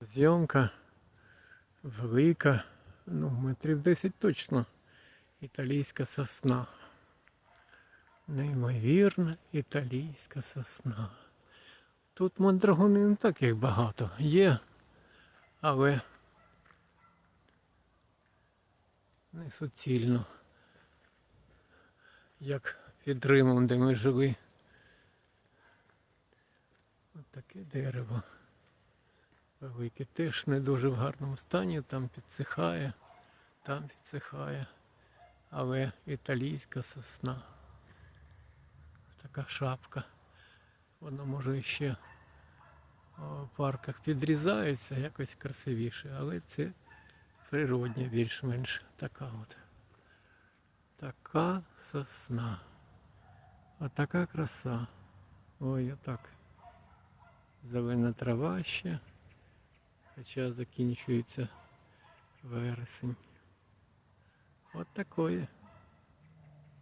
Зйомка велика, ну, метрів 10 точно. Італійська сосна. Неймовірна італійська сосна. Тут мандрагони не так їх багато. Є, але не суцільно. Як під Римом, де ми жили. Ось таке дерево. Велике теж не дуже в гарному стані, там підсихає, там підсихає. Але італійська сосна. Така шапка. Вона може ще в парках підрізається якось красивіше, але це природня більш-менш така от. Така сосна. Отака краса. Ой, отак. Зелена трава ще. Хоча закінчується вересень. От такое.